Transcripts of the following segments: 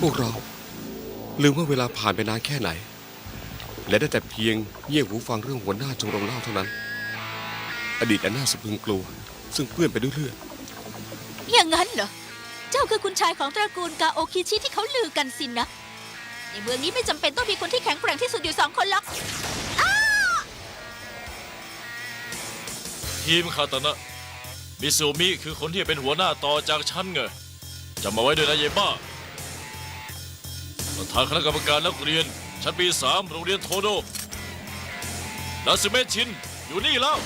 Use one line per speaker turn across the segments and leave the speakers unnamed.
พวกเรา ลืมว่าเวลาผ่านไปนานแค่ไหน และได้แต่เพียงเงี่ยหูฟังเรื่องหัวหน้าชมรมเล่าเท่านั้น อดีตอันน่าสะพรึงกลัว ซึ่งเปื้อนไปด้วยเลือด
อย่างนั้นเหรอ เจ้าคือคุณชายของตระกูลกาโอคิชิที่เขาลือกันสินนะ ในเมืองนี้ไม่จำเป็นต้องมีคนที่แข็งแกร่งที่สุดอยู่สองคนหรอก
ทีมคาตานะ มิซูมิคือคนที่เป็นหัวหน้าต่อจากฉันไงจำมาไว้ด้วยนะเยบ้า ประธานคณะกรรมการนักเรียน ชั้นปีสามโรงเรียนโทโดนาซึเมะชิน อยู่นี่แล้ว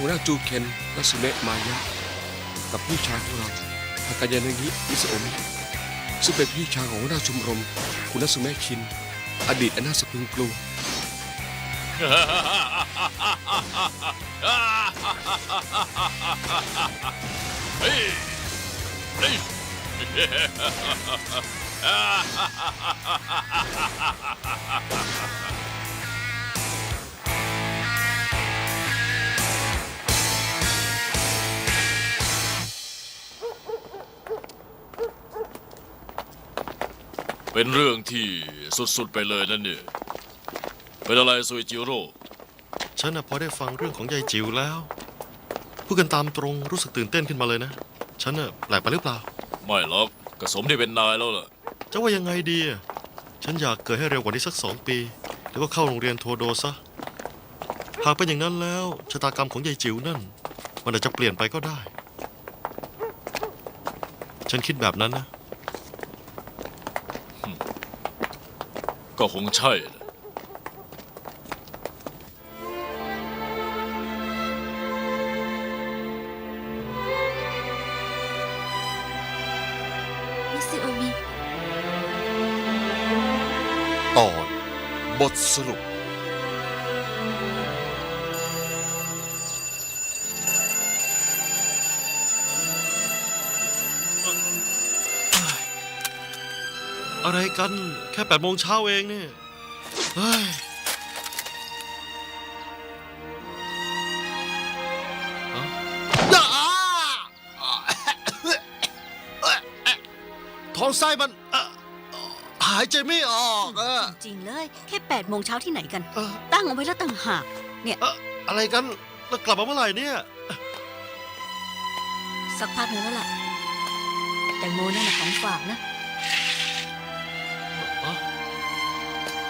หัวหน้าจูเคนนัสุเมะมายะ กับพี่ชายของเราทากายานางิมิสโอมิซึ่งเป็นพี่ชายของหัวหน้าชมรม คุณนัสุเมะชิน อดีตอนน่าสพึงกลัว
เฮ้ยเฮ้ยเป็นเรื่องที่สุดๆไปเลยนั่นเนี่ย เป็นอะไรซุยจิโร่
ฉันน่ะพอได้ฟังเรื่องของยายจิ๋วแล้วพูดกันตามตรงรู้สึกตื่นเต้นขึ้นมาเลยนะ ฉันน่ะแปลกไปหรือเปล่า
ไม่หรอกกระสมที่เป็นนายแล้วล่ะ
จะว่ายังไงดีอะฉันอยากเกิดให้เร็วกว่านี้สักสองปีแล้วก็เข้าโรงเรียนโทโดซะ หากเป็นอย่างนั้นแล้วชะตากรรมของยายจิ๋วนั่น มันอาจจะเปลี่ยนไปก็ได้ ฉันคิดแบบนั้นนะ
ก็คงใช่นะ
บทสรุป
อะไรกัน แค่แปดโมงเช้าเองเนี่ยเฮ้ยเอ้าท้องไส้มันเอ่อ หายใจไม่ออกอะ
จริงๆเลย แค่8โมงเช้าที่ไหนกัน
เอ่อ
ตั้งเอาไว้แล้วต่างหากเนี่ย
เอ่ออะไรกันแล้วกลับมาเมื่อไหร่เนี่ย
สักพักหนึงแล้วล่ะ แตงโมนั่นแหละของฝากนะ
อ๋อ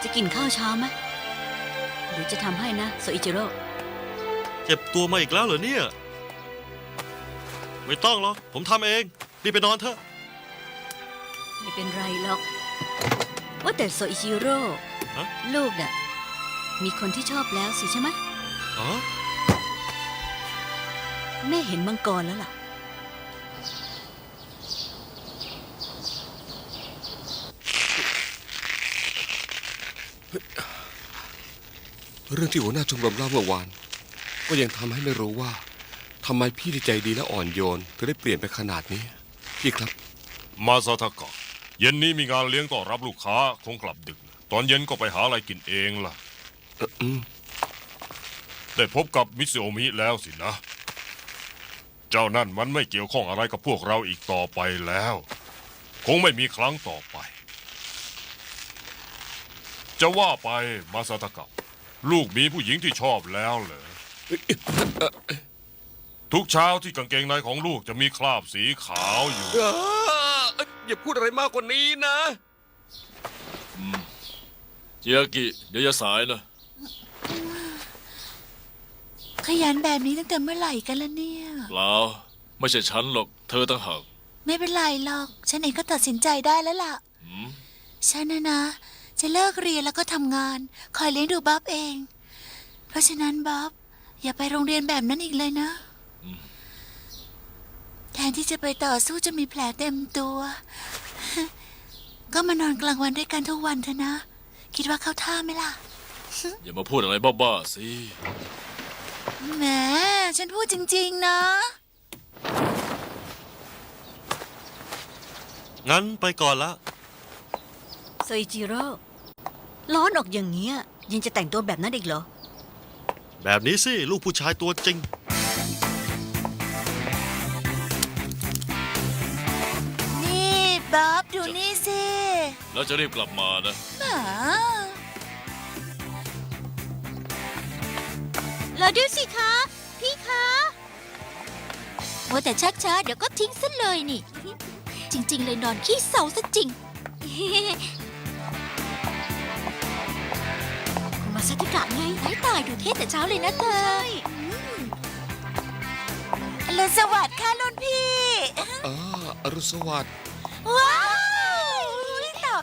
จะกินข้าวเช้าไหมหรือจะทำให้นะโซอิจิโร่
เจ็บตัวมาอีกแล้วเหรอเนี่ย ไม่ต้องหรอกผมทำเองรีบไปนอนเถอะ
ไม่เป็นไรหรอก ว่าแต่โซอิจิโร่
ฮะ
ลูกน่ะมีคนที่ชอบแล้วสิใช่ไหม
อ๋อ
แม่เห็นมังกรแล้วล่ะ
เรื่องที่หัวหน้าชมรมเล่าเมื่อวาน ก็ยังทำให้ไม่รู้ว่าทำไมพี่ที่ใจดีและอ่อนโยนถึงได้เปลี่ยนไปขนาดนี้ พี่ครับ
มาซาทากะ เย็นนี้มีงานเลี้ยงต้อนรับลูกค้าคงกลับดึก ตอนเย็นก็ไปหาอะไรกินเองล่ะได้พบกับมิสโอมิแล้วสินะ เจ้านั่นมันไม่เกี่ยวข้องอะไรกับพวกเราอีกต่อไปแล้ว คงไม่มีครั้งต่อไป จะว่าไปมาซาทากะลูกมีผู้หญิงที่ชอบแล้วเหรอทุกเช้าที่กางเกงในของลูกจะมีคราบสีขาวอยู่
อย่าพูดอะไรมากกว่านี้นะ
เจียกิ เดี๋ยวจะสายนะ
ขยันแบบนี้ตั้งแต่เมื่อไหร่กันละเนี่ย
เปล่า ไม่ใช่ฉันหรอก เธอต่างหาก
ไม่เป็นไรหรอก ฉันเองก็ตัดสินใจได้แล้วล่ะ
หืม
ฉันนะนะ จะเลิกเรียนแล้วก็ทำงาน คอยเลี้ยงดูบ๊อบเอง เพราะฉะนั้นบ๊อบอย่าไปโรงเรียนแบบนั้นอีกเลยนะ แทนที่จะไปต่อสู้จะมีแผลเต็มตัว ก็มานอนกลางวันด้วยกันทุกวันเถอะนะ คิดว่าเข้าท่าไหมล่ะ
อย่ามาพูดอะไรบ้าๆสิ
แหมฉันพูดจริง ๆ นะ
งั้นไปก่อนละ
โซอิจิโร่ร้อนออกอย่างเงี้ยยังจะแต่งตัวแบบนั้นอีกเหรอ
แบบนี้สิ ลูกผู้ชายตัวจริง
แล้วจะรีบกลับมานะ
หมา
เราดูสิคะ พี่คะ
มัวแต่ชักช้าเดี๋ยวก็ทิ้งซะเลยนี่ จริง ๆ เลยนอนขี้เศร้าซะจริง
คุณมาสติกะไง
ไอ้ตายดูเท่แต่เช้าเลยนะเธออรุณสวัสดิ์ค่ะรุ่นพี่
อ่าอรุณสวัสดิ์
ว้าวตอบ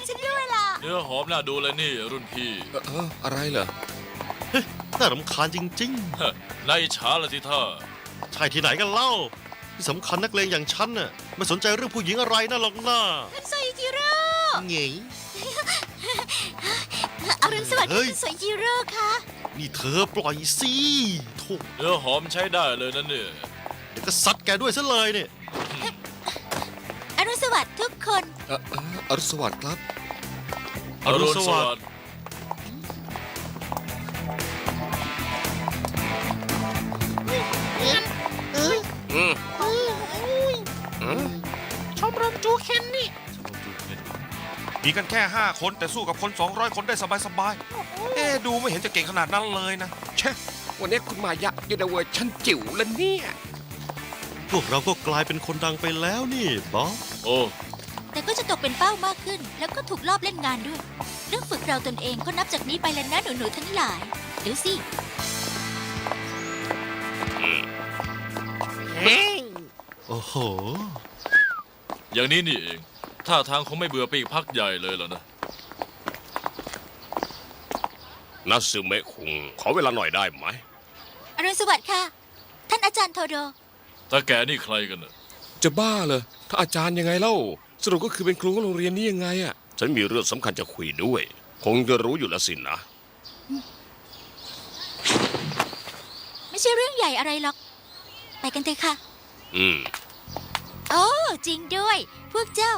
ฉันด้วยล่ะ
เนื้อหอมน่าดูเลยนี่รุ่นพี่
เอ่อเอ่ออะไรเหรอ
น่ารำคาญจริง
ฮะนายอิจฉาละสิท่า
ๆ ใช่ที่ไหนกันเล่า ที่สำคัญนักเลงอย่างฉันน่ะไม่สนใจเรื่องผู้หญิงอะไรนะหรอกนะ
สวยจิโร่
เหงย
อรุณสวัสดิ์
เฮ้ย
คุณสวยจิโร่ค่ะ
นี่เธอปล่อยสิโถู
เนื้อหอมใช้ได้เลยนั่นเนี่ย
เดี๋ยวก็ซัดแกด้วยซะเลยเนี่ย
อรุณสวัสดิ์ทุกคน
เอ่อเอ่ออรุณสวัสดิ์ครับ
อรุณสวัสดิ์
ชมรมจูเคนนี่มีกันแค่ห้าคนแต่สู้กับคน 200 คนได้สบายๆ เอ๊ะดูไม่เห็นจะเก่งขนาดนั้นเลยนะ
เช่วันนี้คุณมายะอยู่ในเวอร์ชันจิ๋วแล้วเนี่ย
พวกเราก็กลายเป็นคนดังไปแล้วนี่บอส
โอ้
แต่ก็จะตกเป็นเป้ามากขึ้น แล้วก็ถูกลอบเล่นงานด้วย เรื่องฝึกเราตนเองก็นับจากนี้ไปแล้วนะหนูๆทั้งหลายเดี๋ยวสิ
โอ้โห
อย่างนี้นี่เองท่าทางคงไม่เบื่อไปอีกพักใหญ่เลยล่ะนะ
นัสึเมะคุง ขอเวลาหน่อยได้ไหม
อรุณสวัสดิ์ค่ะ ท่านอาจารย์โทโด
ตาแกนี่ใครกันน่ะ
จะบ้าเหรอถ้าอาจารย์ยังไงเล่า สรุปก็คือเป็นครูของโรงเรียนนี้ยังไงอะฉันมีเรื่องสำคัญจะคุยด้วย คงจะรู้อยู่แล้วสินะ
ไม่ใช่เรื่องใหญ่อะไรหรอก ไปกันเถอะค่ะ
อืม
โอ้จริงด้วย พวกเจ้า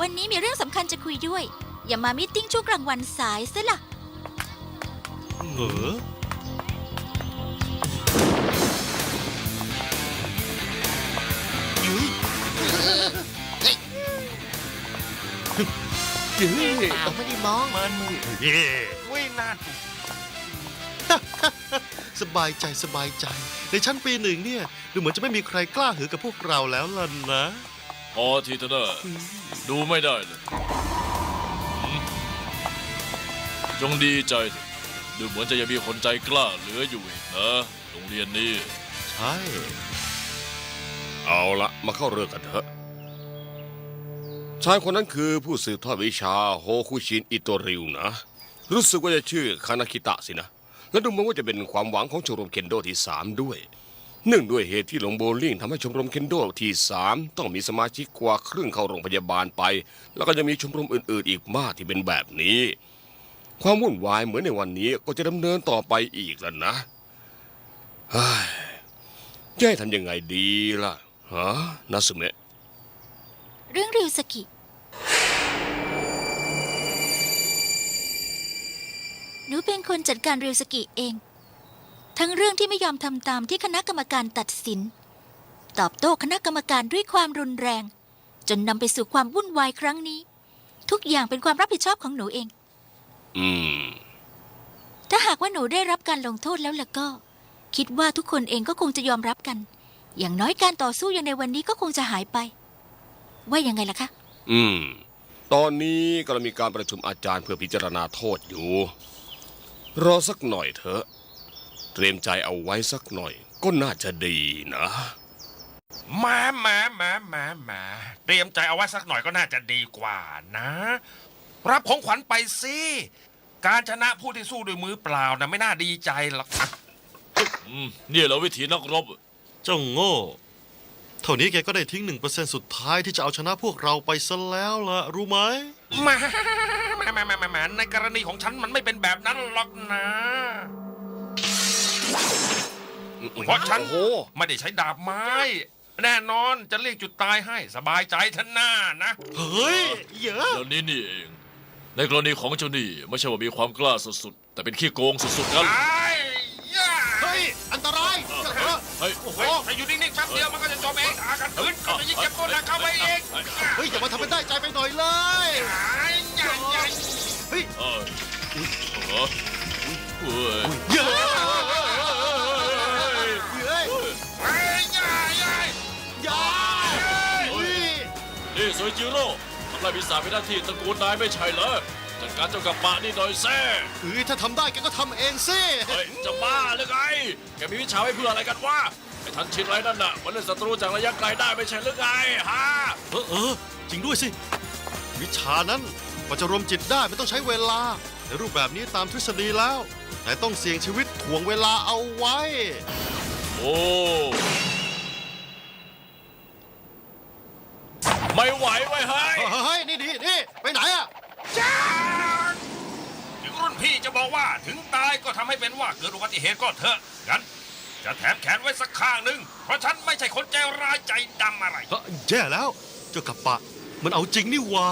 วันนี้มีเรื่องสำคัญจะคุยด้วย อย่ามามิทติ้งช่วงกลางวันสายซะล่ะ
เหอ
เย้
ไม่ได้มอง มัน
เย่
เว้ยน่าถูก
สบายใจสบายใจ ในชั้นปีหนึ่งเนี่ยดูเหมือนจะไม่มีใครกล้าหือกับพวกเราแล้วล่ะนะ
พอทีเถอะนะดูไม่ได้เลยหืมจงดีใจเถอะดูเหมือนจะยังมีคนใจกล้าเหลืออยู่อีกนะโรงเรียนนี้
ใช่
เอาละมาเข้าเรื่องกันเถอะ ชายคนนั้นคือผู้สืบทอดวิชาโฮคุชินอิโตริวนะ รู้สึกว่าจะชื่อคานาคิตะสินะ และดูเหมือนว่าจะเป็นความหวังของชมรมเคนโดที่สามด้วยเนื่องด้วยเหตุที่หลงโบลิ่งทำให้ชมรมเคนโดที่สามต้องมีสมาชิกกว่าครึ่งเข้าโรงพยาบาลไป แล้วก็ยังมีชมรมอื่นๆ อีกมากที่เป็นแบบนี้ ความวุ่นวายเหมือนในวันนี้ก็จะดำเนินต่อไปอีกแล้วนะเฮ้ยจะให้ทำยังไงดีล่ะฮะนาสึเมะ
เรื่องริวสกิ หนูเป็นคนจัดการริวสกิเอง ทั้งเรื่องที่ไม่ยอมทำตามที่คณะกรรมการตัดสิน ตอบโต้คณะกรรมการด้วยความรุนแรง จนนำไปสู่ความวุ่นวายครั้งนี้ ทุกอย่างเป็นความรับผิดชอบของหนูเอง
อืม
ถ้าหากว่าหนูได้รับการลงโทษแล้วล่ะก็ คิดว่าทุกคนเองก็คงจะยอมรับกัน อย่างน้อยการต่อสู้อย่างในวันนี้ก็คงจะหายไป ว่ายังไงล่ะคะ
อืม ตอนนี้กำลังมีการประชุมอาจารย์เพื่อพิจารณาโทษอยู่ รอสักหน่อยเถอะ เตรียมใจเอาไว้สักหน่อย ก็น่าจะดีนะ
แหมาแหมาแหมาแหมาแหมาเตรียมใจเอาไว้สักหน่อยก็น่าจะดีกว่านะ รับของขวัญไปสิ การชนะผู้ที่สู้ด้วยมือเปล่านะไม่น่าดีใจหรอกนะ
อืมนี่แหละวิธีนักรบ
เจ้าโง่ เท่านี้แกก็ได้ทิ้งหนึ่งเปอร์เซ็นสุดท้ายที่จะเอาชนะพวกเราไปซะแล้วล่ะ รู้ไหม
แหมาแหมาแหมาแหมาแหมาในกรณีของฉันมันไม่เป็นแบบนั้นหรอกนะ เพราะฉัน
โอ้โห
ไม่ได้ใช้ดาบไม้ แน่นอนจะเรียกจุดตายให้สบายใจท่านหน้านะ
เฮ้ย เยอะ
เดี๋ยวนี้นี่เอง ในกรณีของเจ้านี่ไม่ใช่ว่ามีความกล้าสุดๆ แต่เป็นขี้โกงสุดๆกัน
ไอ้ย่า
เฮ้ย อันตราย
เฮ้ย
โอ้โห
เฮ้ยถ้าอยู่ เองหากันพื้นก็จะยิ่งเจ็บตัวหนักเข้าไปเอง
เฮ้ยอย่ามาทำเป็นได้ใจไปหน่อยเลย
ไอ้ย่าย่า
เฮ้ย
เออเออเฮ้ย
เยอะเฮ้ย
ไอ้ย่าย่า
อย่าย
นี่โซจิโร่ทำลายปีศาจเป็นหน้าที่ตระกูลนายไม่ใช่เหรอจัดการเจ้ากับปะนี่หน่อยแซ่
เฮ้ยถ้าทำได้แกก็ทำเองสิ
เฮ้ยจะบ้าหรือไงแกมีวิชาไว้เพื่ออะไรกันวะ อ้ทันชินไรนั่นน่ะ มันเล่นศัตรูจากระยะไกลได้ไม่ใช่หรือไงฮะ
เออเออจริงด้วยสิ วิชานั้นกว่าจะรวมจิตได้มันต้องใช้เวลา ในรูปแบบนี้ตามทฤษฎีแล้ว แต่ต้องเสี่ยงชีวิตถ่วงเวลาเอาไว้
โอ้ไม่ไหวไว้ยเฮ้ย
เฮ้ย นี่ดีนี่ไปไหนอะ
จ้าถึงรุ่นพี่จะบอกว่าถึงตายก็ทำให้เป็นว่าเกิดอุบัติเหตุก็เถอะงั้น จะแถมแขนไว้สักข้างหนึ่งเพราะฉันไม่ใช่คนใจร้ายใจดำอะไร
เฮ้ยแย่แล้ว เจ้ากับปะ มันเอาจริงนี่หว่า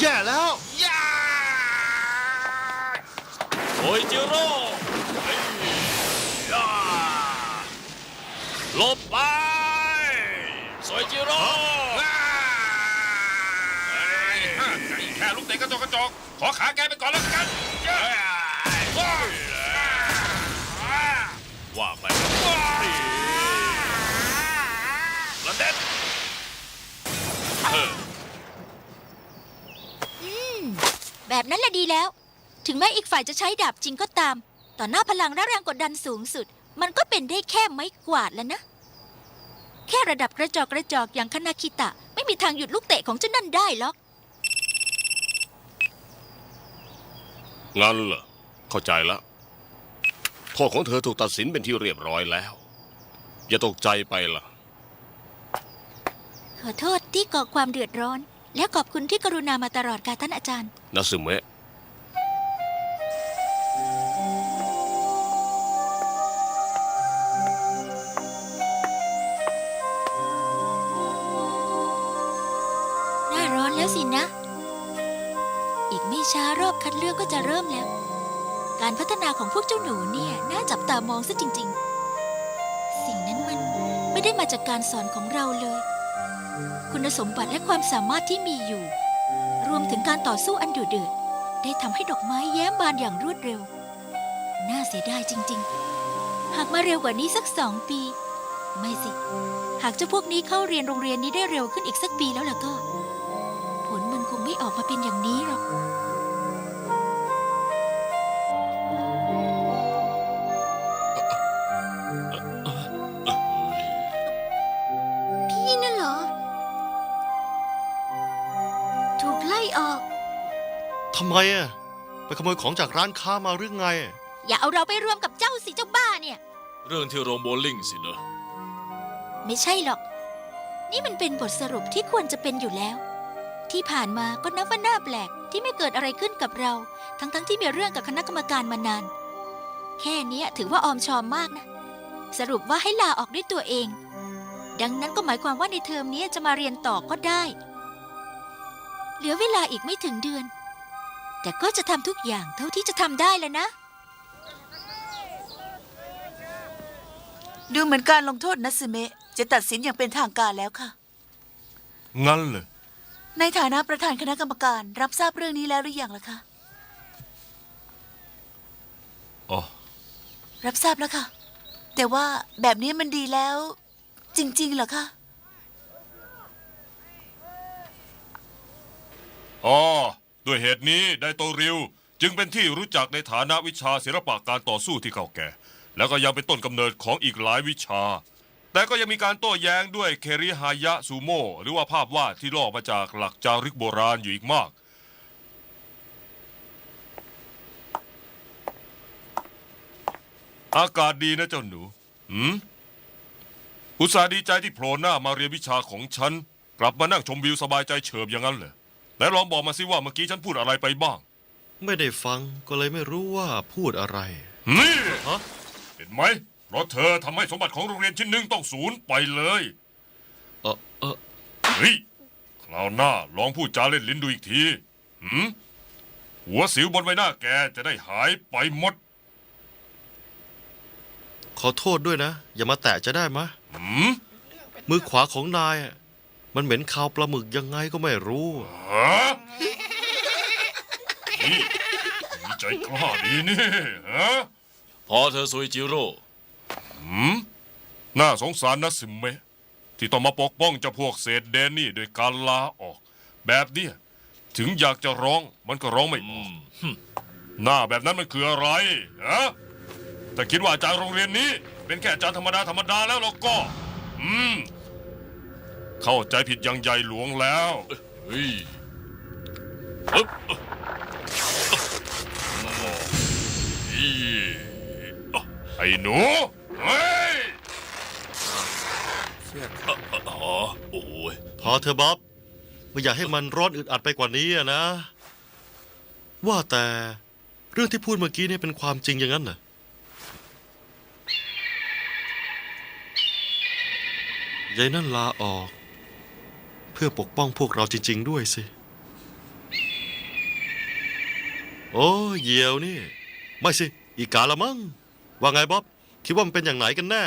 แย่แล้ว
ย่า
โอ้ยจิโร่ หลบไปสวยจิโร่
ว้าแค่ลูกเตะกระจกกระจก ขอขาแกไปก่อนแล้วกันย่าว้า
ว่าไปแล้วเด็ดเออ
แบบนั้นแหละดีแล้ว ถึงแม้อีกฝ่ายจะใช้ดาบจริงก็ตาม ต่อหน้าพลังและแรงกดดันสูงสุด มันก็เป็นได้แค่ไม้กวาดแล้วนะ แค่ระดับกระจอกกระจอกอย่างคานาคิตะ ไม่มีทางหยุดลูกเตะของเจ้านั่นได้หรอก
งั้นเหรอเข้าใจแล้วโทษของเธอถูกตัดสินเป็นที่เรียบร้อยแล้ว อย่าตกใจไปล่ะ
ขอโทษที่ก่อความเดือดร้อน และขอบคุณที่กรุณามาตลอดค่ะท่านอาจารย์
นาซึเมะ
คัดเลือกก็จะเริ่มแล้ว การพัฒนาของพวกเจ้าหนูเนี่ยน่าจับตามองซะจริง ๆ สิ่งนั้นมันไม่ได้มาจากการสอนของเราเลย คุณสมบัติและความสามารถที่มีอยู่ รวมถึงการต่อสู้อันดุเดือดได้ทำให้ดอกไม้แย้มบานอย่างรวดเร็ว น่าเสียดายจริง ๆ หากมาเร็วกว่านี้สักสองปี ไม่สิ หากเจ้าพวกนี้เข้าเรียนโรงเรียนนี้ได้เร็วขึ้นอีกสักปีแล้วล่ะก็ ผลมันคงไม่ออกมาเป็นอย่างนี้หรอก ไม
อะไปขโมยของจากร้านค้ามาหรือไง
อย่าเอาเราไปรวมกับเจ้าสิเจ้าบ้าเนี่ย
เรื่องที่โรงโบว์ลิ่งสินะ
ไม่ใช่หรอก นี่มันเป็นบทสรุปที่ควรจะเป็นอยู่แล้ว ที่ผ่านมาก็นับว่าน่าแปลกที่ไม่เกิดอะไรขึ้นกับเรา ทั้งๆทที่มีเรื่องกับคณะกรรมการมานาน แค่เนี้ยถือว่าออมชอมมากนะ สรุปว่าให้ลาออกด้วยตัวเอง ดังนั้นก็หมายความว่าในเทอมนี้จะมาเรียนต่อก็ได้ เหลือเวลาอีกไม่ถึงเดือน แต่ก็จะทำทุกอย่างเท่าที่จะทำได้แล้วนะ
ดูเหมือนการลงโทษนัสเมะจะตัดสินอย่างเป็นทางการแล้วค่ะ
งั้นเลย
ในฐานะประธานคณะกรรมการ รับทราบเรื่องนี้แล้วหรือยังล่ะคะ
อ๋อ
รับทราบแล้วค่ะ แต่ว่าแบบนี้มันดีแล้ว จริงๆเหรอคะ
อ๋อ ด้วยเหตุนี้ไดโตริวจึงเป็นที่รู้จักในฐานะวิชาศิลปะการต่อสู้ที่เก่าแก่ แล้วก็ยังเป็นต้นกำเนิดของอีกหลายวิชา แต่ก็ยังมีการโต้แย้งด้วยเคริฮายะซูโม่หรือว่าภาพวาดที่ลอกมาจากหลักจารึกโบราณอยู่อีกมาก อากาศดีนะเจ้าหนูหืมอุตส่าห์ดีใจที่โผล่หน้ามาเรียนวิชาของฉัน กลับมานั่งชมวิวสบายใจเฉิบอย่างนั้นเหรอ ไหนลองบอกมาสิว่าเมื่อกี้ฉันพูดอะไรไปบ้าง
ไม่ได้ฟังก็เลยไม่รู้ว่าพูดอะไร
นี่
ฮะ
เห็นไหมเพราะเธอทำให้สมบัติของโรงเรียนชิ้นหนึ่งต้องสูญไปเลย
เออเออ
เฮ้ยคราวหน้าลองพูดจาเล่นลิ้นดูอีกทีหืมหัวสิวบนใบหน้าแกจะได้หายไปหมด
ขอโทษด้วยนะ อย่ามาแตะจะได้มะ
หืม
มือขวาของนายอะ มันเหม็นคาวปลาหมึกยังไงก็ไม่รู้
ฮะนี่มีใจกล้าดีนี่ฮะ
พอเธอซุยจิโร่
หืมน่าสงสารนะสิเมะที่ต้องมาปกป้องเจ้าพวกเศษแดนนี่โดยการลาออก แบบเนี้ยถึงอยากจะร้องมันก็ร้องไม่ออกหน้าแบบนั้นมันคืออะไรฮะแต่คิดว่าอาจารย์โรงเรียนนี้ เป็นแค่อาจารย์ธรรมดาธรรมดาแล้วเราก็ อืม เข้าใจผิดอย่างใหญ่หลวงแล้ว
เฮ้ยอึ๊บอี
ไอ้หนูเฮ้ย
อ๋อโอ้ย
พอเธอะบ๊อบไม่อยากให้มันร้อนอึดอัดไปกว่านี้อะนะ ว่าแต่เรื่องที่พูดเมื่อกี้เนี่ยเป็นความจริงอย่างนั้นเหรอยายนั่นลาออก พื่อปกป้องพวกเราจริง ๆ ด้วยสิ โอ้เหยี่ยวนี่ ไม่สิ อีกาละมั้งว่าไงบ๊อบคิดว่ามันเป็นอย่างไหนกันแน่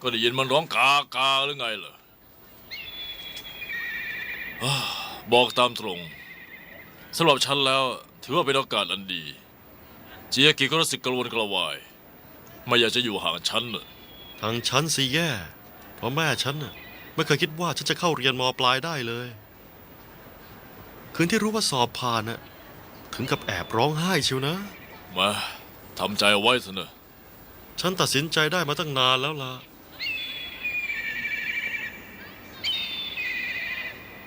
ก็ได้ยินมันร้องกากาหรือไงเหรออ้าบอกตามตรงสำหรับฉันแล้ว ถือว่าเป็นโอกาสอันดี เจียกิก็รู้สึกกระวนกระวาย ไม่อยากจะอยู่ห่างฉันเลย
ทางฉันสิแย่เพราะแม่ฉันน่ะ ไม่เคยคิดว่าฉันจะเข้าเรียนมปลายได้เลย คืนที่รู้ว่าสอบผ่านน่ะถึงกับแอบร้องไห้เชียวนะ
มาทำใจเอาไว้เถอะนะ
ฉันตัดสินใจได้มาตั้งนานแล้วล่ะ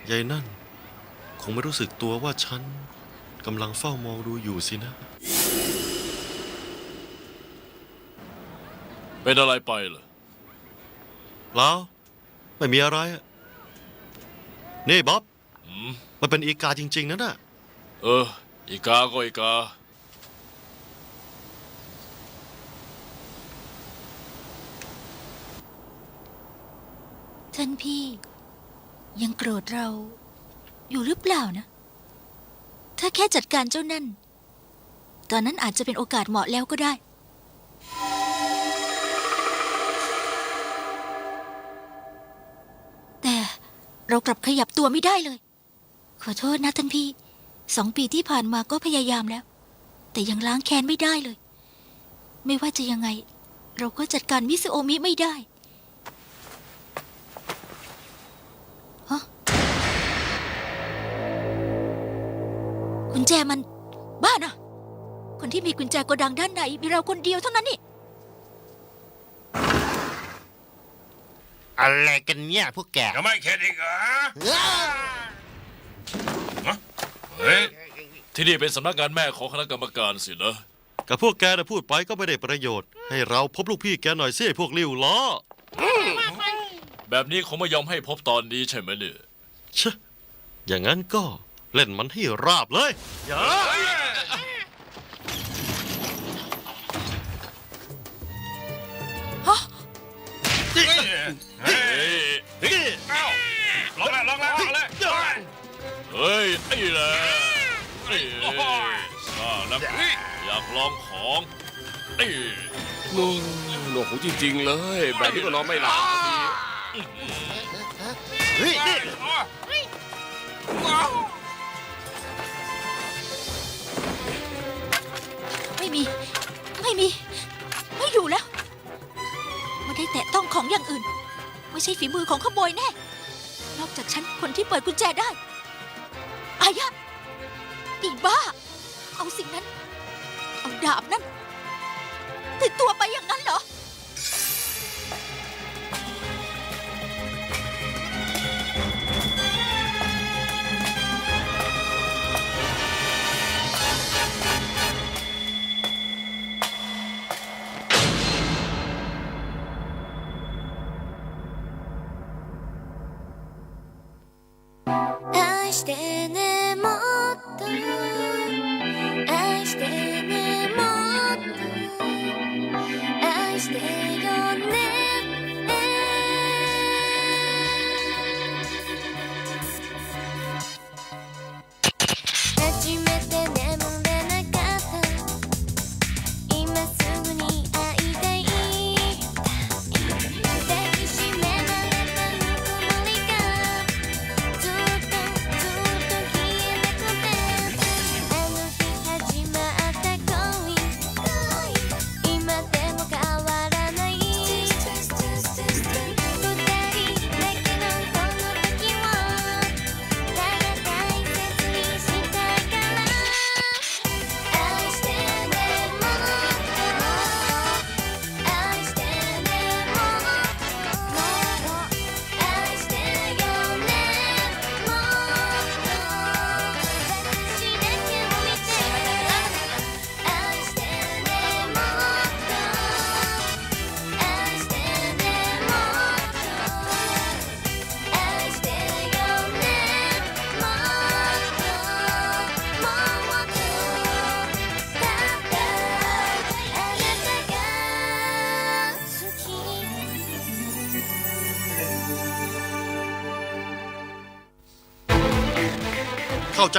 ยายนั่น คงไม่รู้สึกตัวว่าฉันกำลังเฝ้ามองดูอยู่สินะ
เป็นอะไรไปเหรอ
เปล่า ไม่มีอะไรอะนี่บ๊อบ
อืม
มันเป็นอีกาจริง ๆนะน่ะ
เออ อีกาก็อีกา
ท่านพี่ยังโกรธเราอยู่หรือเปล่านะ ถ้าแค่จัดการเจ้านั่น ตอนนั้นอาจจะเป็นโอกาสเหมาะแล้วก็ได้ เรากลับขยับตัวไม่ได้เลย ขอโทษนะท่านพี่ สองปีที่ผ่านมาก็พยายามแล้ว แต่ยังล้างแค้นไม่ได้เลย ไม่ว่าจะยังไง เราก็จัดการมิสโอมิไม่ได้กุญแจมัน บ้านะคนที่มีกุญแจโกดังด้านในมีเราคนเดียวเท่านั้นนี่
อะไรกันเนี่ยพวกแก
ยังไม่เข็ดอีกเหรอฮะเฮ้ย
ที่นี่เป็นสำนักงานแม่ของคณะกรรมการสินะ
กับพวกแกนะพูดไปก็ไม่ได้ประโยชน์ ให้เราพบลูกพี่แกหน่อยสิพวกริ้วล้อ
แบบนี้คงไม่ยอมให้พบตอนนี้ใช่ไหมเนี่ย
ชะอย่างนั้นก็เล่นมันให้ราบเลยอย่า
ซ่านักอยากลองของเอ้ย
โอ้หนวกหูจริง ๆ เลย แบบนี้ก็นอนไม่หลับสักที
เฮ้ยนี่
โอ้
ไม่มี ไม่มี ไม่อยู่แล้วไม่ได้แตะต้องของอย่างอื่น ไม่ใช่ฝีมือของขโมยแน่ นอกจากฉันคนที่เปิดกุญแจได้ อายะอีบ้า เอาสิ่งนั้น เอาดาบนั้นติดตัวไปอย่างนั้นเหรอ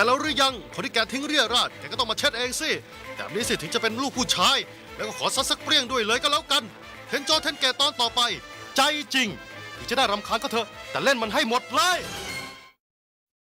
แล้วหรือยัง คนที่แกทิ้งเรี่ยราดแกก็ต้องมาเช็ดเองสิแบบนี้สิถึงจะเป็นลูกผู้ชาย แล้วก็ขอซัดสักเปรี้ยงด้วยเลยก็แล้วกัน เทนจอเทนแกตอนต่อไป ใจจริง ถึงจะได้รำคาญก็เถอะแต่เล่นมันให้หมดเลย「